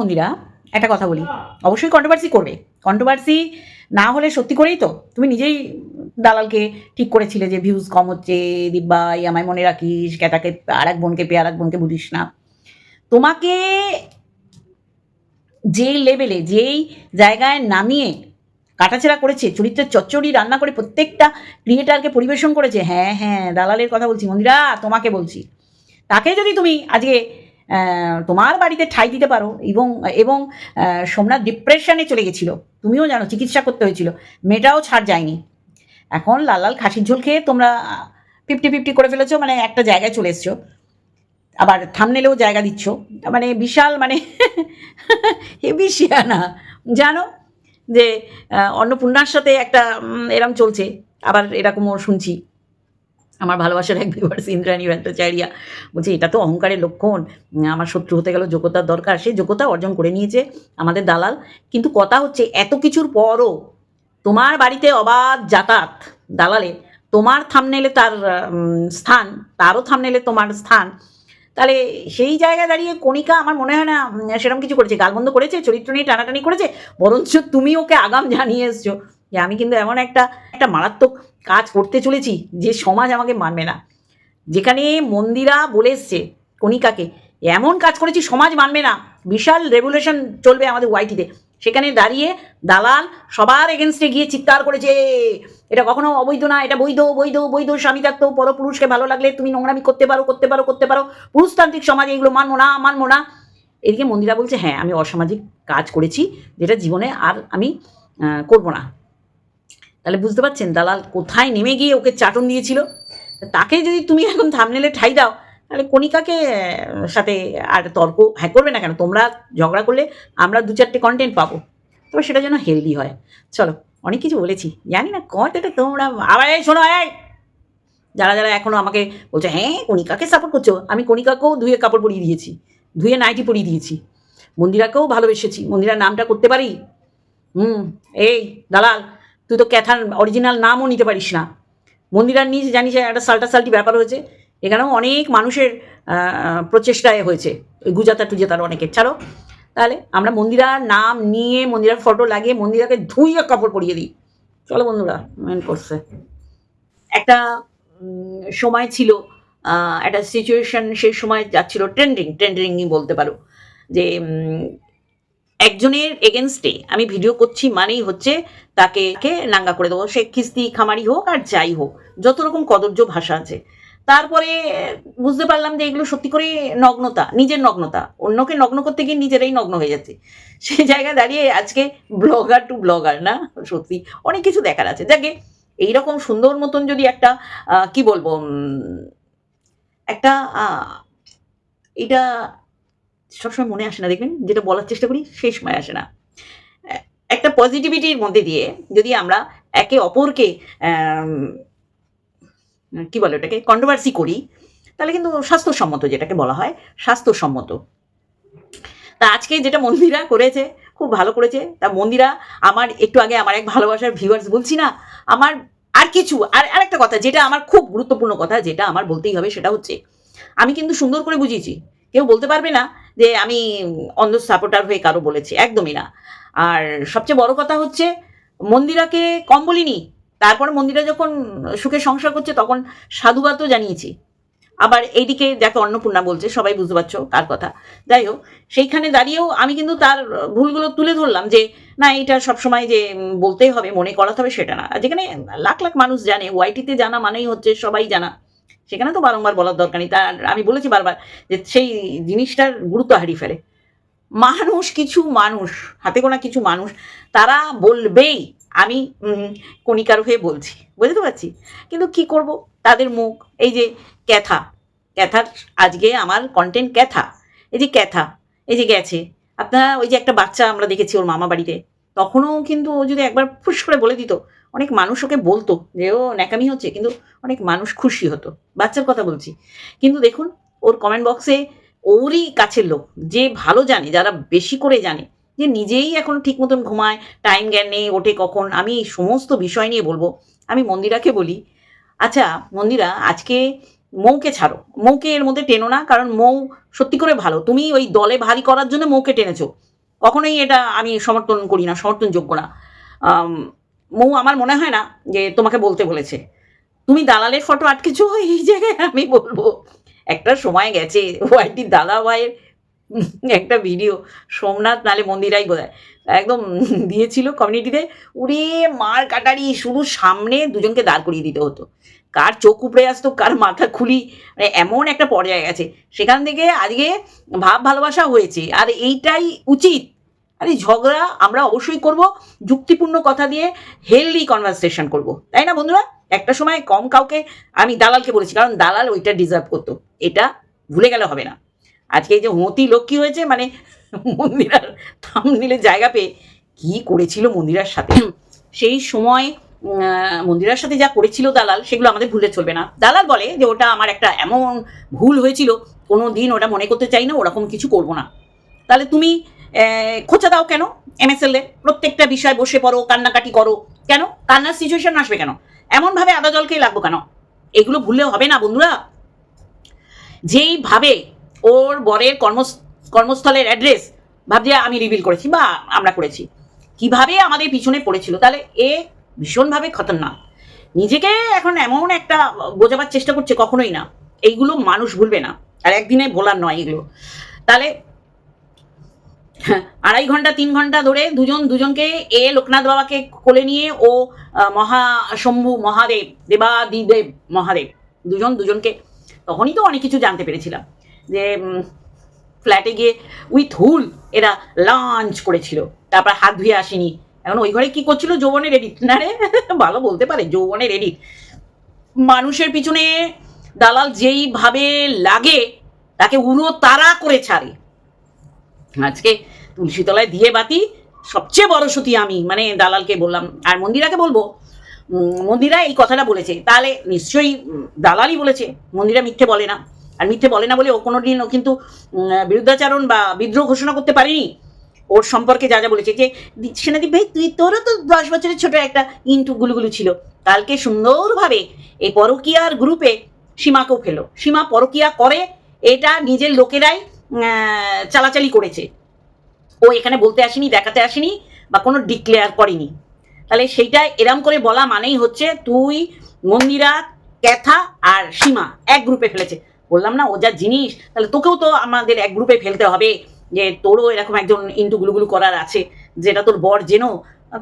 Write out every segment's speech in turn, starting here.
মন্দিরা, একটা কথা বলি। অবশ্যই কন্ট্রোভার্সি করবে। কন্ট্রোভার্সি না হলে সত্যি করেই তো তুমি নিজেই দালালকে ঠিক করেছিলে যে ভিউজ কম হচ্ছে, দিব্যাই, আমায় মনে রাখিস কেতাকে আর এক বোনকে পেয়ে আর এক বোনকে বুঝিস না। তোমাকে যেই লেভেলে যেই জায়গায় নামিয়ে কাটাছেড়া করেছে, চরিত্রের চচ্চড়ি রান্না করে প্রত্যেকটা ক্রিয়েটারকে পরিবেশন করেছে হ্যাঁ হ্যাঁ দালালের কথা বলছি, মন্দিরা, তোমাকে বলছি। তাকে যদি তুমি আজকে তোমার বাড়িতে ঠাই দিতে পারো। এবং এবং সোমনাথ ডিপ্রেশনে চলে গেছিল। তুমিও জানো, চিকিৎসা করতে হয়েছিল। মেয়েটাও ছাড় যায়নি। এখন লাল লাল খাসির ঝোল খেয়ে তোমরা ফিফটি ফিফটি করে ফেলেছো মানে একটা জায়গায় চলে এসছো। আবার থামনেলেও জায়গা দিচ্ছ। মানে বিশাল মানে হেবি শিয়ানা। জানো যে অন্নপূর্ণার সাথে একটা এরম চলছে। আবার এরকমও শুনছি। আমার ভালোবাসার এক ভিউয়ার্স ইন্দ্রাণী ভট্টাচার্যা। বলছে, এটা তো অহংকারের লক্ষণ। আমার শত্রু হতে গেল, যোগ্যতার দরকার। সেই যোগ্যতা অর্জন করে নিয়েছে আমাদের দালাল। কিন্তু কথা হচ্ছে, এত কিছুর পরও তোমার বাড়িতে অবাধ যাতায়াত দালালে, তোমার থামনেলে তার স্থান, তারও থামনেলে তোমার স্থান। তাহলে সেই জায়গায় দাঁড়িয়ে কণিকা আমার মনে হয় না সেরকম কিছু করেছে। গালবন্ধ করেছে, চরিত্র নিয়ে টানাটানি করেছে, বরঞ্চ তুমি ওকে আগাম জানিয়ে এসছো। যে আমি কিন্তু এমন একটা একটা মারাত্মক কাজ করতে চলেছি, যে সমাজ আমাকে মানবে না। যেখানে মন্দিরা বলে এসছে কণিকাকে, এমন কাজ করেছি সমাজ মানবে না। বিশাল রেভুলেশন চলবে আমাদের ওয়াইটিতে সেখানে দাঁড়িয়ে দালাল সবার এগেনস্টে গিয়ে চিৎকার করেছে, এটা কখনো অবৈধ না, এটা বৈধ বৈধ বৈধ স্বামী থাকতো পরপুরুষকে ভালো লাগলে তুমি নোংরামি করতে পারো করতে পারো করতে পারো। পুরুষতান্ত্রিক সমাজে এগুলো মানবো না মানবো না। এদিকে মন্দিরা বলছে হ্যাঁ আমি অসামাজিক কাজ করেছি, যেটা জীবনে আর আমি করব না। তাহলে বুঝতে পারছেন, দালাল কোথায় নেমে গিয়ে ওকে চাটন দিয়েছিল? তাকে যদি তুমি এখন থামনেলে ঠাই দাও, তাহলে কণিকাকে সাথে আর তর্ক হ্যাঁ করবে না কেন? তোমরা ঝগড়া করলে আমরা দু চারটে কন্টেন্ট পাবো। তবে সেটা যেন হেলদি হয়। চলো, অনেক কিছু বলেছি। জানি না কথাটা তোমরা, আবার এই শোনো, এই! যারা যারা এখনও আমাকে বলছে হ্যাঁ কণিকাকে সাপোর্ট করছ? আমি কণিকাকেও ধুয়ে কাপড় পরিয়ে দিয়েছি, ধুয়ে নাইটি পরিয়ে দিয়েছি। মন্দিরাকেও ভালোবেসেছি। মন্দিরার নামটা করতে পারি? হুম, এই, দালাল তুই তো ক্যাথার অরিজিনাল নামও নিতে পারিস না। মন্দিরার নিজ জানিস একটা সাল্টা সাল্টি ব্যাপার হয়েছে। এখানেও অনেক মানুষের প্রচেষ্টায় হয়েছে। ওই গুজাতা টুজাতার অনেকের ছাড়ো। তাহলে আমরা মন্দিরার নাম নিয়ে মন্দিরার ফটো লাগিয়ে মন্দিরাকে ধুইয়ে কাপড় পরিয়ে দিই। চলো বন্ধুরা মেন করছে। একটা সময় ছিল একটা সিচুয়েশন সেই সময় যাচ্ছিল ট্রেন্ডিং ট্রেন্ডিংই বলতে পারো। যে একজনের এগেনস্টে আমি ভিডিও করছি মানেই হচ্ছে তাকে কে? নাঙ্গা করে দেবো। সে খিস্তি, খামারি হোক আর যাই হোক, যত রকম কদর্য ভাষা আছে। তারপরে, বুঝতে পারলাম যে এগুলো সত্যি করে নগ্নতা, নিজের নগ্নতা। অন্যকে নগ্ন করতে গিয়ে নিজেরাই নগ্ন হয়ে যাচ্ছে। সেই জায়গায় দাঁড়িয়ে আজকে ব্লগার টু ব্লগার, না? সত্যি অনেক কিছু দেখার আছে। যাকে এইরকম সুন্দর মতন যদি একটা কি বলব একটা এটা সবসময় মনে আসে না, দেখবেন? যেটা বলার চেষ্টা করি, শেষ সময় আসে না। একটা পজিটিভিটির মধ্যে দিয়ে যদি আমরা একে অপরকে কি বলে ওটাকে কন্ট্রোভার্সি করি, তাহলে কিন্তু স্বাস্থ্যসম্মত যেটাকে বলা হয়, স্বাস্থ্যসম্মত। তা আজকে যেটা মন্দিরা করেছে, খুব ভালো করেছে, তা মন্দিরা আমার একটু আগে আমার এক ভালোবাসার ভিউয়ার্স বলছি না, আমার আর কিছু, আর আরেকটা কথা যেটা আমার খুব গুরুত্বপূর্ণ কথা, যেটা আমার বলতেই হবে সেটা হচ্ছে, আমি কিন্তু সুন্দর করে বুঝিয়েছি। কেউ বলতে পারবে না যে আমি অন্ধ সাপোর্টার হয়ে কারও বলেছি, একদমই না। আর সবচেয়ে বড় কথা হচ্ছে, মন্দিরাকে কম বলিনি। তারপরে মন্দিরা যখন সুখে সংসার করছে, তখন সাধুবাদও জানিয়েছি। আবার এইদিকে যাকে অন্নপূর্ণা বলছে, সবাই বুঝতে পারছ কার কথা। যাই হোক, সেইখানে দাঁড়িয়েও আমি কিন্তু তার ভুলগুলো তুলে ধরলাম যে, না, এটা সবসময় যে বলতেই হবে, মনে করাতে হবে সেটা না। যেখানে লাখ লাখ মানুষ জানে, ওয়াইটিতে জানা মানেই হচ্ছে সবাই জানা। সেখানে তো বারংবার বলার দরকার নেই। তার, আমি বলেছি বারবার যে, সেই জিনিসটার গুরুত্ব হারিয়ে ফেলে। মানুষ কিছু মানুষ, হাতে গোনা কিছু মানুষ, তারা বলবেই, আমি কণিকার হয়ে বলছি। বুঝতে পারছি? কিন্তু কি করব? তাদের মুখ, এই যে ক্যাথা, ক্যাথার আজকে আমার কন্টেন্ট ক্যাথা, এই যে ক্যাথা, এই যে গেছে। আপনারা ওই যে একটা বাচ্চা আমরা দেখেছি ওর মামা বাড়িতে, তখনও কিন্তু ও যদি একবার ফুস করে বলে দিত, অনেক মানুষ ওকে বলতো যে, ও ন্যাকামি হচ্ছে। কিন্তু অনেক মানুষ খুশি হতো। বাচ্চার কথা বলছি। কিন্তু দেখুন, ওর কমেন্ট বক্সে ওরই কাছের লোক, যে ভালো জানে, যারা বেশি করে জানে, যে নিজেই এখন ঠিক মতন ঘুমায় টাইম জ্ঞান নেই, ওঠে কখন, আমি এই সমস্ত বিষয় নিয়ে বলব। আমি মন্দিরাকে বলি আচ্ছা মন্দিরা, আজকে মৌকে ছাড়ো। মৌকে এর মধ্যে টেনো না, কারণ মৌ সত্যি করে ভালো। তুমি ওই দলে ভারী করার জন্য মৌকে টেনেছো। কখনোই এটা আমি সমর্থন করি না, সমর্থনযোগ্য না। মৌ আমার মনে হয় না যে তোমাকে বলতে বলেছে। তুমি দালালের ফটো আটকেছো? এই জায়গায় আমি বলব। একটা সময় গেছে, ওয়াইটি দাদা ভাইয়ের একটা ভিডিও সোমনাথ নালে মন্দিরাই বোধ একদম দিয়েছিল কমিউনিটিতে উড়ে মার কাটারি, শুধু সামনে দুজনকে দাঁড় করিয়ে দিতে হতো। কার চোখ উপড়ে আসতো, কার মাথা খুলি। মানে এমন একটা পর্যায়ে গেছে। সেখান থেকে আজকে ভাব ভালোবাসা হয়েছে, আর এইটাই উচিত। আরে, ঝগড়া আমরা অবশ্যই করব, যুক্তিপূর্ণ কথা দিয়ে হেলদি কনভারসেশন করব। তাই না বন্ধুরা? একটা সময় কম কাউকে আমি দালালকে বলেছি, কারণ দালাল ওইটা ডিজার্ভ করতো। এটা ভুলে গেলে হবে না। আজকে এই যে মতি লক্ষ্মী হয়েছে মানে মন্দিরার থাম নিলে জায়গা পেয়ে কি করেছিল মন্দিরার সাথে? সেই সময় মন্দিরার সাথে যা করেছিল দালাল, সেগুলো আমাদের ভুলে চলবে না। দালাল বলে যে ওটা আমার একটা এমন ভুল হয়েছিল কোনো দিন ওটা মনে করতে চাই না, ওরকম কিছু করব না। তাহলে তুমি খোঁচা দাও কেন? এমএসএল এ প্রত্যেকটা বিষয় বসে পড়ো, কান্নাকাটি করো। কেন? কান্নার সিচুয়েশন আসবে কেন? এমনভাবে আদা জলকেই লাগবো কেন? এগুলো ভুললে হবে না বন্ধুরা। যেইভাবে ওর বরের কর্ম কর্মস্থলের অ্যাড্রেস ভাবছে আমি রিভিল করেছি বা আমরা করেছি। কীভাবে আমাদের পিছনে পড়েছিল? তাহলে এ ভীষণভাবে খতরনাক। নিজেকে এখন এমন একটা বোঝাবার চেষ্টা করছে কখনোই না। এইগুলো মানুষ ভুলবে না। আর একদিনে ভোলার নয় এগুলো। তাহলে আড়াই ঘণ্টা তিন ঘণ্টা ধরে দুজন দুজনকে এ লোকনাথ বাবাকে কোলে নিয়ে ও আহ, মহা শম্ভু মহাদেব দেবাদিদেব মহাদেব দুজন দুজনকে তখনই তো অনেক কিছু জানতে পেরেছিলাম। যে ফ্ল্যাটে গিয়ে উইথ হুল এরা লাঞ্চ করেছিল। তারপর হাত ধুয়ে আসেনি। এখন ওই ঘরে কি করছিল? যৌবনের এডিট। না রে ভালো বলতে পারে যৌবনের এডিট। মানুষের পিছনে দালাল যেইভাবে লাগে তাকে উড়ো তারা করে ছাড়ে। আজকে তুলসীতলায় দিয়ে বাতি, সবচেয়ে বড় সতী আমি মানে দালালকে বললাম। আর মন্দিরাকে বলব মন্দিরা এই কথাটা বলেছে। তাহলে নিশ্চয়ই দালালই বলেছে, মন্দিরা মিথ্যে বলে না। আর মিথ্যে বলে না বলে ও কোনো দিন ও কিন্তু বিরুদ্ধাচারণ বা বিদ্রোহ ঘোষণা করতে পারেনি। ওর সম্পর্কে যা যা বলেছে যে, সেনাদীপ ভাই, তুই তোরও তো দশ বছরের ছোট একটা ইন্টু গুলুগুলু ছিল। কালকে সুন্দরভাবে এই পরকিয়ার গ্রুপে সীমাকেও ফেলো। সীমা পরকিয়া করে, এটা নিজের লোকেরাই চালাচালি করেছে। ও এখানে বলতে আসেনি, দেখাতে আসেনি বা কোনো ডিক্লেয়ার করেনি। তাহলে সেইটা এরম করে বলা মানেই হচ্ছে তুই, মন্দিরা, ক্যাথা আর সীমা এক গ্রুপে ফেলেছে। বললাম না, ও যা জিনিস, তাহলে তোকেও তো আমাদের এক গ্রুপে ফেলতে হবে যে তোরও এরকম একজন ইন্টু গুলুগুলু করার আছে, যেটা তোর বর জেনো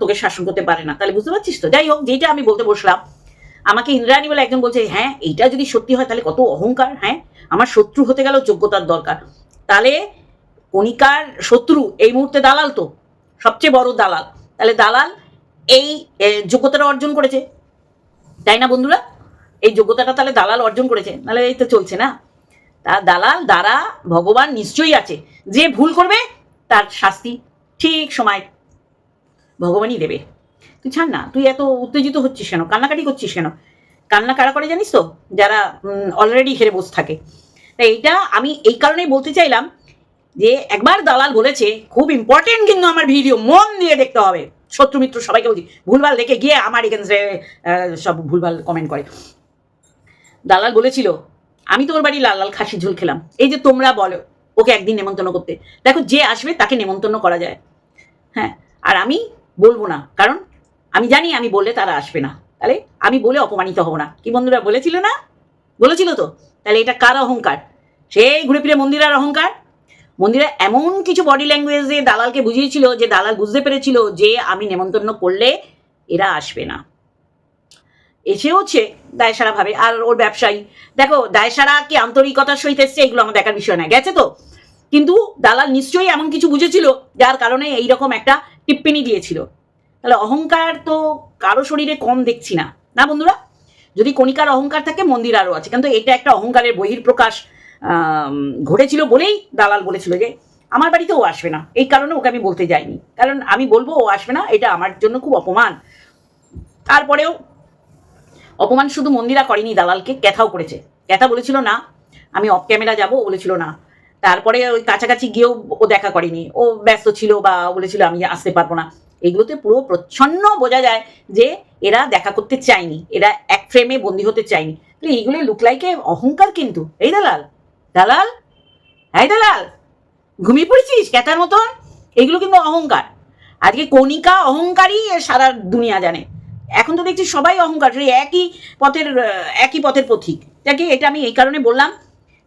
তোকে শাসন করতে পারে না। তাহলে বুঝতে পারছিস তো? যাই হোক যেটা আমি বলতে বসলাম, আমাকে ইন্দ্রাণী বলে একজন বলছে হ্যাঁ এইটা যদি সত্যি হয়, তাহলে কত অহংকার হ্যাঁ? আমার শত্রু হতে গেলেও যোগ্যতার দরকার। তাহলে কণিকার শত্রু এই মুহূর্তে দালাল তো, সবচেয়ে বড় দালাল। তাহলে দালাল এই যোগ্যতাটা অর্জন করেছে। তাই না বন্ধুরা? এই যোগ্যতাটা তাহলে দালাল অর্জন করেছে, নাহলে এই তো চলছে না। তা দালাল দ্বারা ভগবান নিশ্চয়ই আছে। যে ভুল করবে, তার শাস্তি ঠিক সময় ভগবানই দেবে। তুই ছাড় না, তুই এত উত্তেজিত হচ্ছিস কেন? কান্নাকাটি করছিস কেন? কান্না কারা করে জানিস তো? যারা অলরেডি হেরে বসে থাকে। তাই এইটা আমি এই কারণেই বলতে চাইলাম যে একবার দালাল বলেছে, খুব ইম্পর্টেন্ট কিন্তু আমার ভিডিও মন দিয়ে দেখতে হবে। শত্রু মিত্র সবাইকে বলছি, ভুলভাল দেখে গিয়ে আমার এগেন্সে সব ভুলভাল কমেন্ট করে। দালাল বলেছিল, আমি তোমার বাড়ি লাল লাল খাসি ঝোল খেলাম। এই যে তোমরা বলো, ওকে একদিন নেমন্তন্ন করতে। দেখো যে আসবে তাকে নেমন্তন্ন করা যায়। হ্যাঁ আর আমি বলব না, কারণ আমি জানি আমি বললে তারা আসবে না। তাহলে আমি বলে অপমানিত হব না। কি বন্ধুরা বলেছিল না? বলেছিল তো? তাহলে এটা কার অহংকার? সেই ঘুরে ফিরে মন্দিরার অহংকার? মন্দিরা এমন কিছু বডি ল্যাঙ্গুয়েজে দালালকে বুঝিয়েছিল যে দালাল বুঝতে পেরেছিল যে আমি নেমন্তন্ন করলে এরা আসবে না। এসে হচ্ছে দায়সারা ভাবে আর ওর ব্যবসায়ী। দেখো দায়সারা কি আন্তরিকতার সহিত এসছে এগুলো আমার দেখার বিষয় না গেছে তো? কিন্তু দালাল নিশ্চয়ই এমন কিছু বুঝেছিল যার কারণে এইরকম একটা টিপ্পনি দিয়েছিল। তাহলে অহংকার তো কারও শরীরে কম দেখছি না। না বন্ধুরা? যদি কণিকার অহংকার থাকে মন্দির আরও আছে। কিন্তু এটা একটা অহংকারের বহির্প্রকাশ আম, ঘটেছিল বলেই দালাল বলেছিল যে আমার বাড়িতে ও আসবে না। এই কারণে ওকে আমি বলতে যাইনি। কারণ আমি বলব ও আসবে না, এটা আমার জন্য খুব অপমান। তারপরেও অপমান শুধু মন্দিরা করেনি, দালালকে ক্যাথাও করেছে। ক্যাথা বলেছিল, না, আমি অফ ক্যামেরা যাব। বলেছিল, না। তারপরে ওই কাছাকাছি গিয়েও ও দেখা করেনি। ও ব্যস্ত ছিল বা বলেছিল, আমি আসতে পারব না। এগুলোতে পুরো প্রচ্ছন্ন বোঝা যায় যে এরা দেখা করতে চায়নি। এরা এক ফ্রেমে বন্দি হতে চায়নি। তো এইগুলো লুক লাইকে অহংকার কিন্তু, এই দালাল? দালাল? এই দালাল। ঘুমিয়ে পড়েছিস? ক্যাতার মতন? এগুলো কিন্তু অহংকার। আজকে কণিকা অহংকারই সারা দুনিয়া জানে। এখন তো দেখছি সবাই অহংকার একই পথের একই পথের পথিক। যাকে এটা আমি এই কারণে বললাম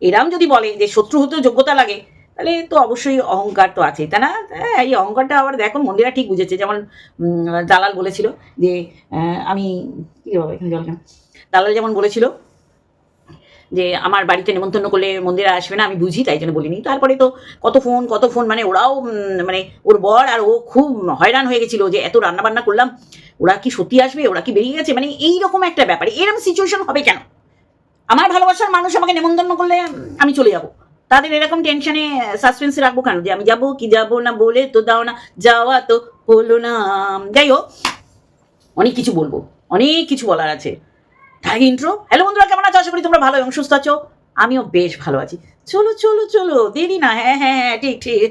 এরাম যদি বলে যে শত্রু হতেও যোগ্যতা লাগে তাহলে তো অবশ্যই অহংকার তো আছে তাই না? হ্যাঁ, এই অহংকারটা আবার দেখো মন্দিরা ঠিক বুঝেছে যেমন দালাল বলেছিল যে আমি কী এখানে জল দালাল যেমন বলেছিল যে আমার বাড়িতে নেমন্তন্ন করলে মন্দিরে আসবে না, আমি বুঝি, তাই জন্য বলিনি। তারপরে তো কত ফোন কত ফোন মানে ওরাও মানে ওর বর আর ও খুব হয়রান হয়ে গেছিল যে এত রান্না বান্না করলাম, ওরা কি সত্যি আসবে, ওরা কি বেরিয়ে গেছে? মানে এইরকম একটা ব্যাপার। এরকম সিচুয়েশন হবে কেন? আমার ভালোবাসার মানুষ আমাকে নেমন্তন্ন করলে আমি চলে যাব। তাদের এরকম টেনশনে সাসপেন্সে রাখব কেন? যে আমি যাব কি যাব না বলে তো দাও না, যাওয়া তো হলো না। যাই হোক, অনেক কিছু বলব। অনেক কিছু বলার আছে। তার ইন্ট্রো হ্যালো বন্ধুরা কেমন আছো? আশা করি তোমরা ভালো এবং সুস্থ আছো। আমিও বেশ ভালো আছি। চলো চলো চলো। দেরি না হ্যাঁ হ্যাঁ হ্যাঁ ঠিক ঠিক।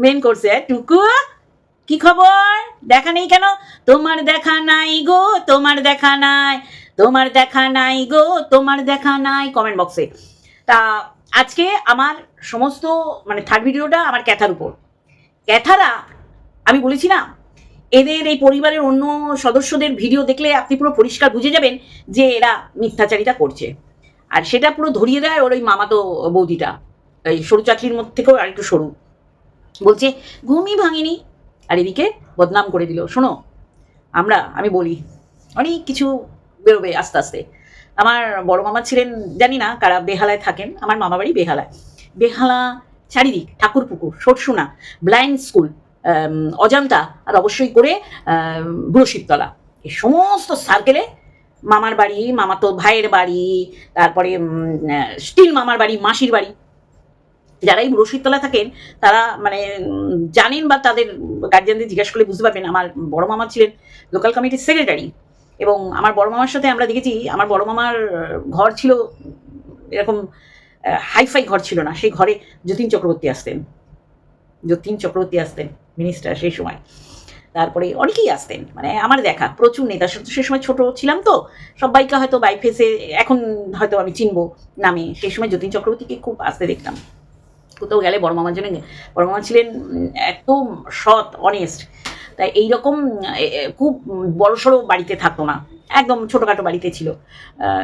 মেন করছে হ্যাঁ, টুকু কি খবর? দেখা নেই কেন? তোমার দেখা নাই গো তোমার দেখা নাই। তোমার দেখা নাই গো তোমার দেখা নাই। কমেন্ট বক্সে তা আজকে আমার সমস্ত মানে থার্ড ভিডিওটা আমার ক্যাথার উপর। ক্যাথারা আমি বলেছি না এদের এই পরিবারের অন্য সদস্যদের ভিডিও দেখলে আপনি পুরো পরিষ্কার বুঝে যাবেন যে এরা মিথ্যাচারিতা করছে। আর সেটা পুরো ধরিয়ে দেয় ওর ওই মামাতো বৌদিটা। এই সরু চাকরির মধ্যে থেকেও আর একটু সরু। বলছে, ঘুমই ভাঙিনি। আর এদিকে বদনাম করে দিল, শোনো, আমরা, আমি বলি, অনেক কিছু বেরোবে আস্তে আস্তে। আমার বড় মামা ছিলেন, জানি না কারা, বেহালায় থাকেন, আমার মামা বাড়ি বেহালায়। বেহালা, চারিদিক Thakurpukur Sarsuna blind school Ajanta আর অবশ্যই করে আম, বুড়ো এই সমস্ত সার্কেলে মামার বাড়ি মামাতো ভাইয়ের বাড়ি তারপরে স্টিল মামার বাড়ি মাসির বাড়ি। যারাই বুড়ো থাকেন তারা মানে জানেন বা তাদের গার্জিয়ানদের জিজ্ঞাসা করলে বুঝতে পারবেন আমার বড় মামা ছিলেন লোকাল কমিটির সেক্রেটারি এবং আমার বড় মামার সাথে আমরা দেখেছি আমার বড় মামার ঘর ছিল এরকম হাইফাই ঘর ছিল না। সেই ঘরে যতীন চক্রবর্তী আসতেন। যতীন চক্রবর্তী আসতেন। মিনিস্টার সেই সময়। তারপরে অনেকেই আসতেন মানে আমার দেখা, প্রচুর নেতা। সে- সময় ছোট ছিলাম তো, সবাইকে হয়তো বাই ফেসে এখন হয়তো আমি চিনবো নামে। সেই সময় যতীন চক্রবর্তীকে খুব আসতে দেখতাম। কোথাও গেলে বড় মামার জন্য, বড় মামা ছিলেন একদম সৎ অনেস্ট তাই এইরকম খুব বড় সড়ো বাড়িতে থাকতো না। একদম ছোটোখাটো বাড়িতে ছিল।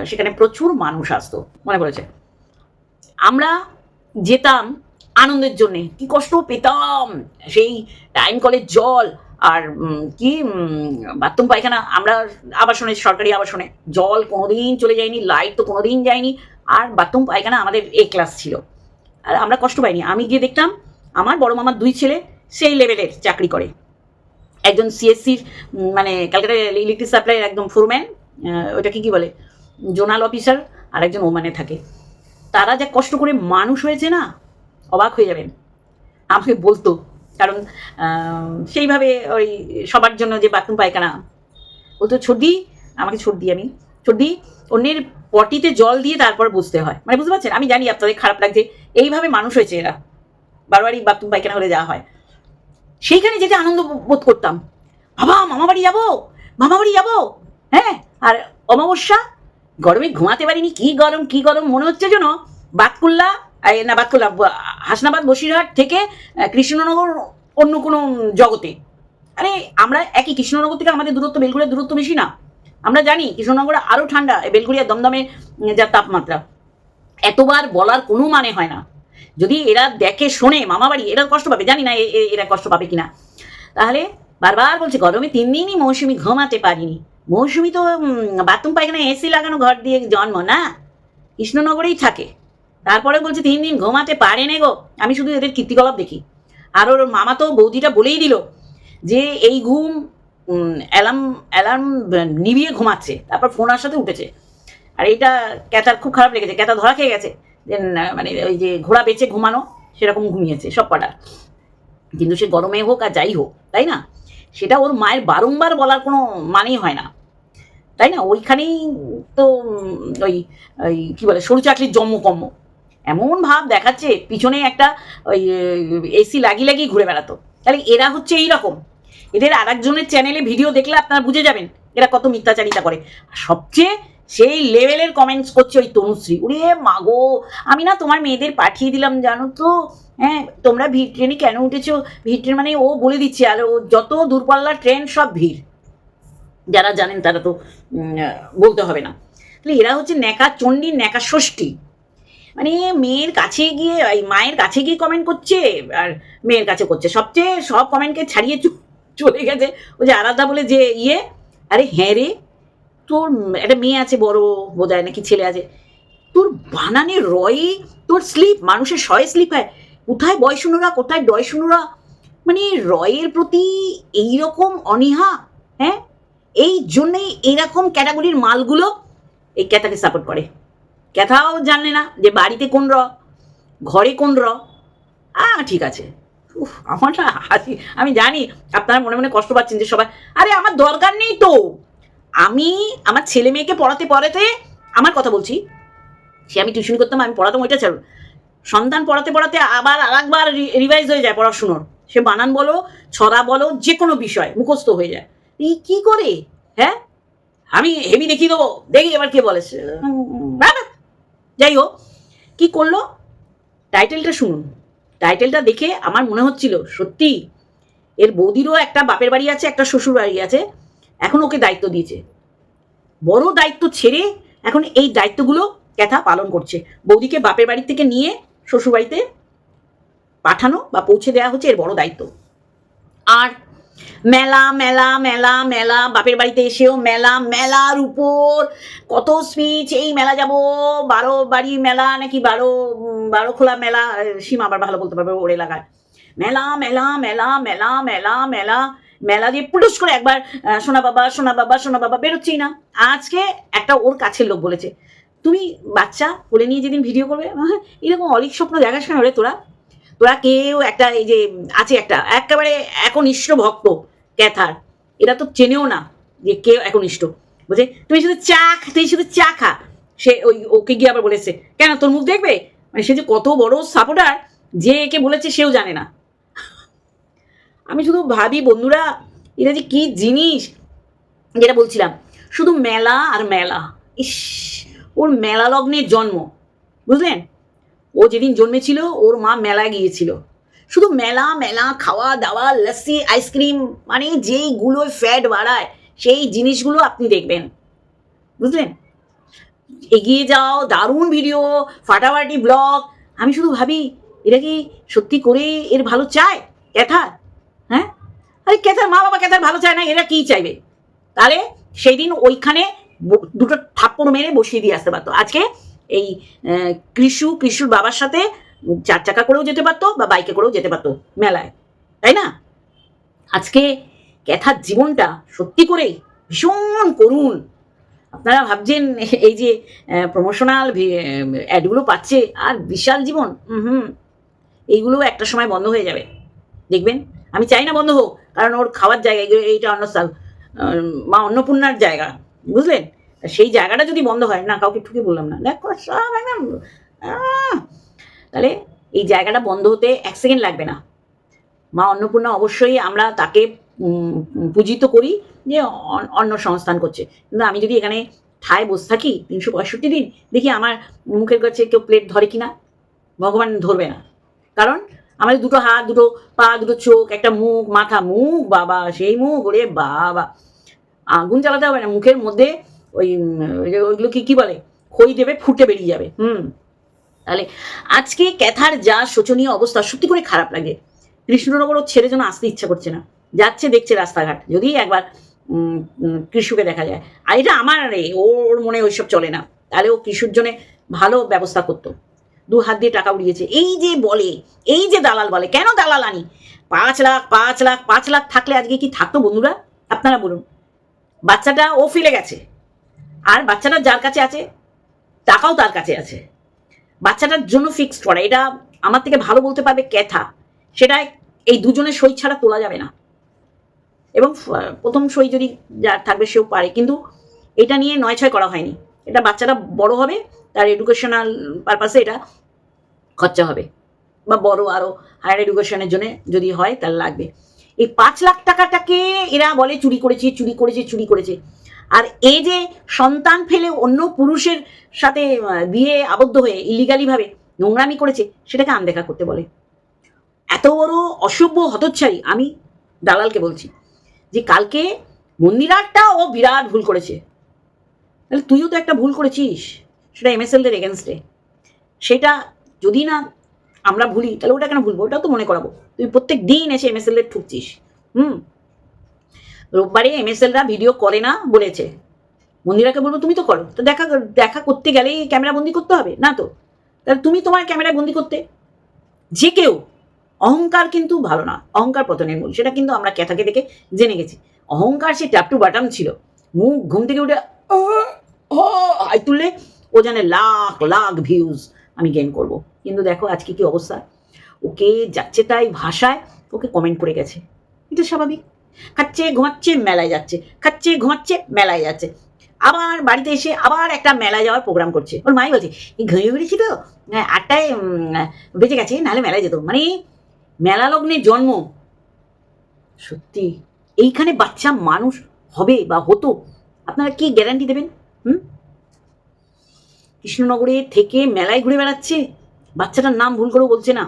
সেখানে প্রচুর মানুষ আসতো, মনে পড়েছে। আমরা যেতাম আনন্দের জন্যে। কি কষ্ট পেতাম। সেই টাইম কলের জল আর কি বাথরুম, পায়খানা, আমরা আবাসনে, সরকারি আবাসনে। জল কোনোদিন চলে যায়নি লাইট তো কোনোদিন যায়নি। আর বাথরুম, পায়খানা আমাদের এ ক্লাস ছিল। আর আমরা কষ্ট পাইনি। আমি গিয়ে দেখতাম, আমার বড় মামার দুই ছেলে সেই লেভেলের চাকরি করে। একজন সিএসসির মানে ক্যালকাটা ইলেকট্রিক সাপ্লাইয়ের একদম ফোরম্যান ওইটাকে কি বলে? জোনাল অফিসার আর একজন ওমানে থাকে। তারা যা কষ্ট করে মানুষ হয়েছে না অবাক হয়ে যাবেন। আমাকে বলতো, কারণ সেইভাবে ওই সবার জন্য যে বাথরুম পায়খানা, বলতো ছর্দি আমাকে ছর্দি আমি। ছর্দি অন্যের পটিতে জল দিয়ে তারপর বুঝতে হয়। মানে বুঝতে পারছেন? আমি জানি আপনাদের খারাপ লাগছে, এইভাবে মানুষ হয়েছে এরা। বারবারই বাথরুম পায়খানা হলে যাওয়া হয়। সেইখানে যেতে আনন্দ বোধ করতাম। বাবা, মামা বাড়ি যাব? মামা বাড়ি যাব? হ্যাঁ আর অমাবস্যা? গরমে ঘুমাতে পারিনি, কি গরম কি গরম, মনে হচ্ছে যেন বাতকুল্লা না বাতকুল্লা ব- হাসনাবাদ, বসিরহাট থেকে কৃষ্ণনগর অন্য কোনো জগতে। আরে, আমরা একই কৃষ্ণনগর থেকে আমাদের দূরত্ব, বেলগুড়িয়ার দূরত্ব বেশি না। আমরা জানি কৃষ্ণনগরে আরও ঠান্ডা বেলগুড়িয়া দমদমে যা তাপমাত্রা। এতবার বলার কোনো মানে হয় না। যদি এরা দেখে, শোনে মামা বাড়ি এরা কষ্ট পাবে, জানি না এরা কষ্ট পাবে কিনা। তাহলে বারবার বলছে, গরমে তিন দিনই মৌসুমি ঘুমাতে পারিনি। মৌসুমি তো বাথরুম পায়খানা এসি লাগানো ঘর দিয়ে জন্ম না। কৃষ্ণনগরেই থাকে। তারপরে বলছে, তিন দিন ঘুমাতে পারে নে গো। আমি শুধু এদের কীর্তিকলাপ দেখি। আর ওর মামা তো বৌদিটা বলেই দিল যে, এই ঘুম অ্যালার্ম অ্যালার্ম নিভিয়ে ঘুমাচ্ছে। তারপর ফোন আসাতে উঠেছে। আর এইটা ক্যাতার খুব খারাপ লেগেছে। ক্যাতা ধরা খেয়ে গেছে। যে মানে ওই যে ঘোড়া বেচে ঘুমানো, সেরকম ঘুমিয়েছে সব কটা। কিন্তু সে গরমে হোক আর যাই হোক, তাই না? সেটা ওর মায়ের বারংবার বলার কোনো মানেই হয় না। তাই না? ওইখানেই তো ওই ওই, কী বলে, সরু চাকরির জন্মকম্ম এমন ভাব দেখাচ্ছে পিছনে একটা ওই এসি লাগিয়ে লাগিয়ে ঘুরে বেড়াতো তাহলে এরা হচ্ছে এই রকম এদের আর একজনের চ্যানেলে ভিডিও দেখলে আপনারা বুঝে যাবেন এরা কত মিথ্যাচারিতা করে সবচেয়ে সেই লেভেলের কমেন্টস করছে ওই তনুশ্রী ওরে মাগো আমি না তোমার মেয়েদের পাঠিয়ে দিলাম জানো তো হ্যাঁ তোমরা ভিড় ট্রেনে কেন উঠেছো ভিড় ট্রেন মানে ও বলে দিচ্ছে আর ও যত দূরপাল্লার ট্রেন সব ভিড় যারা জানেন তারা তো বলতে হবে না তাহলে এরা হচ্ছে ন্যাকা চণ্ডী ন্যাকা ষষ্ঠী মানে মেয়ের কাছে গিয়ে, এই মায়ের কাছে গিয়ে কমেন্ট করছে, আর মেয়ের কাছে করছে। সবচেয়ে সব কমেন্টকে ছাড়িয়ে চলে গেছে। ওই যে আরাধা বলে যে ইয়ে আরে হ্যাঁ রে, তোর একটা মেয়ে আছে বড়, বোধহয় নাকি ছেলে আছে। তোর বানানে রয়ে, তোর স্লিপ মানুষের শয়ে স্লিপ হয়। কোথায় বয় শুনুরা, কোথায় ডয় শুনুরা? মানে রয়ের প্রতি এইরকম অনীহা হ্যাঁ? এই জন্যেই এইরকম ক্যাটাগরির মালগুলো এই ক্যাথাকে সাপোর্ট করে। ক্যাথাও জানে না যে বাড়িতে কোন র, ঘরে কোন র। আ, ঠিক আছে। আমার না হাসি, আমি জানি আপনারা মনে মনে কষ্ট পাচ্ছেন যে সবাই, আরে আমার দরকার নেই তো। আমি আমার ছেলে মেয়েকে পড়াতে পড়াতে আমার কথা বলছি। সে আমি টিউশন করতাম, আমি পড়াতাম, ওইটা ছাড়ুন। সন্তান পড়াতে পড়াতে আবার আরেকবার রিভাইজ হয়ে যায় পড়াশুনোর। সে বানান বলো, ছড়া বলো যে কোনো বিষয়, মুখস্থ হয়ে যায়। এই কি করে? হ্যাঁ? আমি হেভি দেখিয়ে দেবো। দেখি এবার কে বলে। যাই হোক কি করল? টাইটেলটা শুনুন। টাইটেলটা দেখে আমার মনে হচ্ছিল, সত্যি? এর বৌদিরও একটা বাপের বাড়ি আছে, একটা শ্বশুর বাড়ি আছে, এখন ওকে দায়িত্ব দিয়েছে। বড় দায়িত্ব ছেড়ে এখন এই দায়িত্বগুলো ক্যাথা পালন করছে। বৌদিকে বাপের বাড়ি থেকে নিয়ে শ্বশুর বাড়িতে পাঠানো বা পৌঁছে দেওয়া হচ্ছে এর বড় দায়িত্ব। আর মেলা মেলা মেলা মেলা বাপের বাড়িতে এসেও মেলা মেলার উপর কত স্পিচ এই মেলা যাব বারো বাড়ি মেলা নাকি বারো বারো খোলা মেলা সীমা আবার ভালো বলতে পারবে ওর এলাকায় মেলা মেলা মেলা মেলা মেলা মেলা মেলা দিয়ে পুটুস করে একবার সোনা বাবা সোনা বাবা সোনা বাবা বেরোচ্ছেই না। আজকে একটা ওর কাছের লোক বলেছে তুমি বাচ্চা কোলে নিয়ে যেদিন ভিডিও করবে? আহ, এরকম অলিক স্বপ্ন কেন রে তোরা? তোরা কেউ একটা এই যে আছে একটা, একেবারে একনিষ্ঠ ভক্ত, ক্যাথার। এটা তো চেনেও না যে কে একনিষ্ঠ। বলছে, তুমি শুধু চা তুই শুধু চা খা। সে ওই, ওকে গিয়ে আবার বলেছে, কেন, তোর মুখ দেখবে? মানে সে যে কত বড় সাপোর্টার যে একে বলেছে সেও জানে না। আমি শুধু ভাবি, বন্ধুরা, এটা যে কি জিনিস? যেটা বলছিলাম, শুধু মেলা আর মেলা। ইস, ওর মেলা লগ্নের জন্ম, বুঝলেন? ও যেদিন জন্মেছিল, ওর মা মেলায় গিয়েছিল। শুধু মেলা মেলা, খাওয়া, দাওয়া, লস্যি, আইসক্রিম মানে যেইগুলো ফ্যাট বাড়ায়, সেই জিনিসগুলো আপনি দেখবেন। বুঝলেন? এগিয়ে যাও, দারুণ ভিডিও ফাটাফাটি ব্লগ আমি শুধু ভাবি এটা কি সত্যি করে এর ভালো চায়? ক্যাথার? হ্যাঁ? আরে ক্যাথার, মা বাবা ক্যাথার ভালো চায় না? এরা কি চাইবে? তাহলে সেই দিন ওইখানে দুটো থাপ্পড় মেরে বসিয়ে দিয়ে আসতে পারতো। আজকে এই কৃষু, কৃষুর বাবার সাথে চার চাকা করেও যেতে পারতো বা বাইকে করেও যেতে পারতো মেলায়, তাই না? আজকে ক্যাথার জীবনটা সত্যি করেই ভীষণ করুণ। আপনারা ভাবছেন এই যে প্রমোশনাল অ্যাডগুলো পাচ্ছে আর বিশাল জীবন হুম, এইগুলো একটা সময় বন্ধ হয়ে যাবে। দেখবেন, আমি চাই না বন্ধ হোক, কারণ ওর খাওয়ার জায়গা, এইটা অন্য মা অন্নপূর্ণার জায়গা, বুঝলেন? সেই জায়গাটা যদি বন্ধ হয়, না কাউকে ঠুকে বললাম না। দেখো, সব একদম তাহলে এই জায়গাটা বন্ধ হতে এক সেকেন্ড লাগবে না। মা অন্নপূর্ণা অবশ্যই আমরা তাকে পূজিত করি যে অন- অন্ন সংস্থান করছে। কিন্তু আমি যদি এখানে ঠায় বসে থাকি তিনশো পঁয়ষট্টি দিন, দেখি আমার মুখের কাছে কেউ প্লেট ধরে কি না ভগবান ধরবে না। কারণ আমাদের দুটো হাত, দুটো পা, দুটো চোখ, একটা মুখ, মাথা, মুখ, বাবা, সেই মুখ, ওরে বাবা। আগুন জ্বালাতে হবে না, মুখের মধ্যে ওই ওইগুলো কি কি বলে? খই দেবে, ফুটে বেরিয়ে যাবে। হুম। তাহলে আজকে ক্যাথার যা শোচনীয় অবস্থা, সত্যি করে খারাপ লাগে। কৃষ্ণনগর ও ছেড়ে যেন আসতে ইচ্ছা করছে না। যাচ্ছে, দেখছে রাস্তাঘাট। যদি একবার কৃষুকে দেখা যায়। আর এটা আমার রে, ওর মনে ওইসব চলে না। তাহলে ও কৃষুর জন্য ভালো ব্যবস্থা করতো। দু হাত দিয়ে টাকা উড়িয়েছে। এই যে বলে, এই যে দালাল বলে, কেন দালাল আনি? পাঁচ লাখ পাঁচ লাখ পাঁচ লাখ থাকলে আজকে কি থাকতো বন্ধুরা? আপনারা বলুন। বাচ্চাটা ও ফেলে গেছে। আর বাচ্চাটা যার কাছে আছে, টাকাও তার কাছে আছে। বাচ্চাটার জন্য ফিক্সড করা এটা আমার থেকে ভালো বলতে পারবে ক্যাথা। সেটা এই দুজনের সই ছাড়া তোলা যাবে না। এবং প্রথম সই যদি যার থাকবে সেও পারে। কিন্তু এটা নিয়ে নয় ছয় করা হয়নি। এটা বাচ্চাটা বড় হবে, তার এডুকেশনাল পারপাসে এটা খরচা হবে। বা বড় আরও হায়ার এডুকেশনের জন্য যদি হয়, তাহলে লাগবে। এই পাঁচ লাখ টাকাটাকে এরা বলে চুরি করেছে চুরি করেছে চুরি করেছে। আর এই যে সন্তান ফেলে অন্য পুরুষের সাথে বিয়ে আবদ্ধ হয়ে ইলিগালি ভাবে নোংরামি করেছে, সেটাকে আনদেখা করতে বলে। এত বড় অসভ্য হতচ্ছাড়ি, আমি দালালকে বলছি, যে কালকে মন্দিরারটা ও বিরাট ভুল করেছে। তাহলে তুইও তো একটা ভুল করেছিস, সেটা এমএসএলদের এগেনস্টে সেটা যদি না আমরা ভুলি, তাহলে ওটা কেন ভুলবো? ওটাও তো মনে করাবো। তুই প্রত্যেক দিন এসে এমএসএলদের ঠুকছিস, হুম? রোববারে এমএসএলরা ভিডিও করে না বলেছে। মন্দিরাকে বলব, তুমি তো করো। তো দেখা দেখা করতে গেলেই ক্যামেরা বন্দি করতে হবে, না তো? তাহলে তুমি তোমার ক্যামেরায় বন্দি করতে। যে কেউ, অহংকার কিন্তু ভালো না, অহংকার পতনের মূল, সেটা কিন্তু আমরা ক্যাথাকে দেখে জেনে গেছি। অহংকার সে ট্যাপ টু বাটাম ছিল। মুখ ঘুম থেকে উঠে হাই তুললে ও জানে লাখ লাখ ভিউজ আমি গেন করব। কিন্তু দেখো আজকে কি অবস্থা। ওকে যাচ্ছে তাই ভাষায়, ওকে কমেন্ট করে গেছে। এটা স্বাভাবিক। খাচ্ছে ঘুমাচ্ছে মেলায় যাচ্ছে। খাচ্ছে ঘুমাচ্ছে মেলায় যাচ্ছে। আবার বাড়িতে এসে আবার একটা মেলায় যাওয়ার প্রোগ্রাম করছে। ওর মাই বলছে ঘুমিয়ে পড়েছি তো? হ্যাঁ, আটটায় বেঁচে গেছে নাহলে মেলায় যেত। মানে মেলা লগ্নে জন্ম। সত্যি এইখানে বাচ্চা মানুষ হবে বা হতো আপনারা কি গ্যারান্টি দেবেন? হুম? কৃষ্ণনগরে থেকে মেলায় ঘুরে বেড়াচ্ছে? বাচ্চাটার নাম ভুল করেও বলছে না।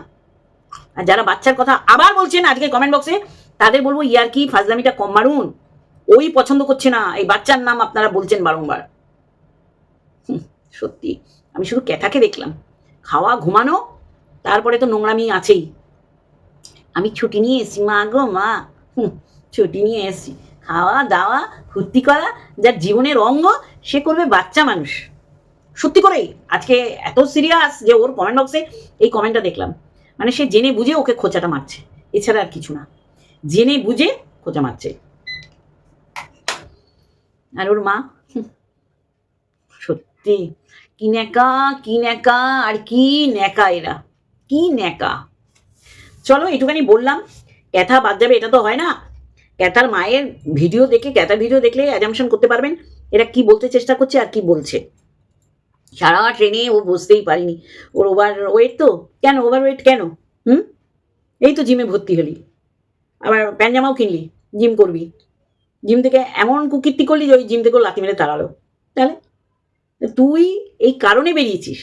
আর যারা বাচ্চার কথা আবার বলছেন আজকে কমেন্ট বক্সে তাদের বলব, ইয়ার কি ফাজলামিটা কম মারুন? ওই পছন্দ করছে না। এই বাচ্চার নাম আপনারা বলছেন বারংবার। সত্যি। আমি শুধু ক্যাথাকে দেখলাম। খাওয়া, ঘুমানো, তারপরে তো নোংরামি আছেই। আমি ছুটি নিয়ে এসছি, মা গো, মা। ছুটি নিয়ে এসছি। খাওয়া, দাওয়া, ফুর্তি করা, যার জীবনের অঙ্গ সে করবে বাচ্চা মানুষ। সত্যি করেই, আজকে এত সিরিয়াস যে ওর কমেন্ট বক্সে এই কমেন্টটা দেখলাম। মানে সে জেনে বুঝে ওকে খোঁচাটা মারছে। এছাড়া আর কিছু না। জেনে বুঝে খোঁচা মারছে। আর ওর মা? সত্যি? কি ন্যাকা কি ন্যাকা, আর কি ন্যাকা এরা? কি ন্যাকা? চলো এটুখানি বললাম। ক্যাথা বাদ যাবে, এটা তো হয় না। ক্যাথার মায়ের ভিডিও দেখে, ক্যাথার ভিডিও দেখলে অ্যাজামশন করতে পারবেন, এরা কি বলতে চেষ্টা করছে আর কি বলছে। সারা ট্রেনে ও বুঝতেই পারিনি। ওর ওভার ওয়েট তো? কেন? ওভার ওয়েট কেন? হুম? এই তো জিমে ভর্তি হলি। আবার প্যান্ট জামাও কিনলি জিম করবি। জিম থেকে এমন কুকীর্তি করলি যে ওই জিম থেকেও লাথি মেরে তাড়ালো তাহলে? তুই এই কারণে বেরিয়েছিস।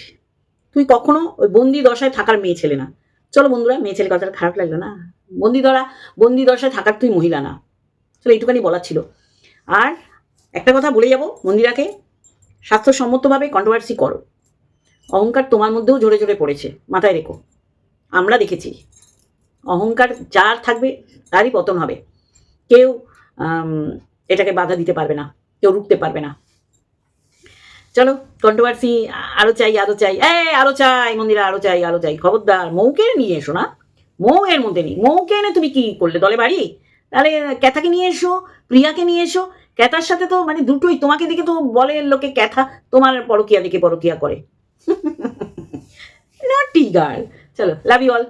তুই কখনো ওই বন্দি দশায় থাকার মেয়ে ছেলে না। চলো বন্ধুরা, মেয়ে ছেলে কথাটা খারাপ লাগল না? বন্দি ধরা, বন্দি দশায় থাকার তুই মহিলা না। চলো এইটুখানি বলার ছিল। আর একটা কথা বলে যাব মন্দিরাকে। স্বাস্থ্যসম্মতভাবে কন্ট্রোভার্সি করো। অহংকার তোমার মধ্যেও ঝরে ঝরে পড়েছে। মাথায় রেখো। আমরা দেখেছি। অহংকার যার থাকবে, তারই পতন হবে। কেউ এটাকে বাধা দিতে পারবে না, কেউ রুখতে পারবে না। চলো কন্ট্রোভার্সি আরও চাই আরও চাই। এ আরও চাই, মন্দিরা, আরও চাই আরও চাই। খবরদার, মৌকে নিয়ে এসো না। মৌ এর মধ্যে নেই। মৌকে এনে তুমি কি করলে? দলে বাড়ি? তাহলে ক্যাথাকে নিয়ে এসো, প্রিয়াকে নিয়ে এসো। ক্যাথার সাথে তো মানে দুটোই, তোমাকে দেখে তো বলে লোকে ক্যাথা, তোমার পরকিয়া দেখে পরকিয়া করে। নটি গার্ল চলো লাভ ইউ অল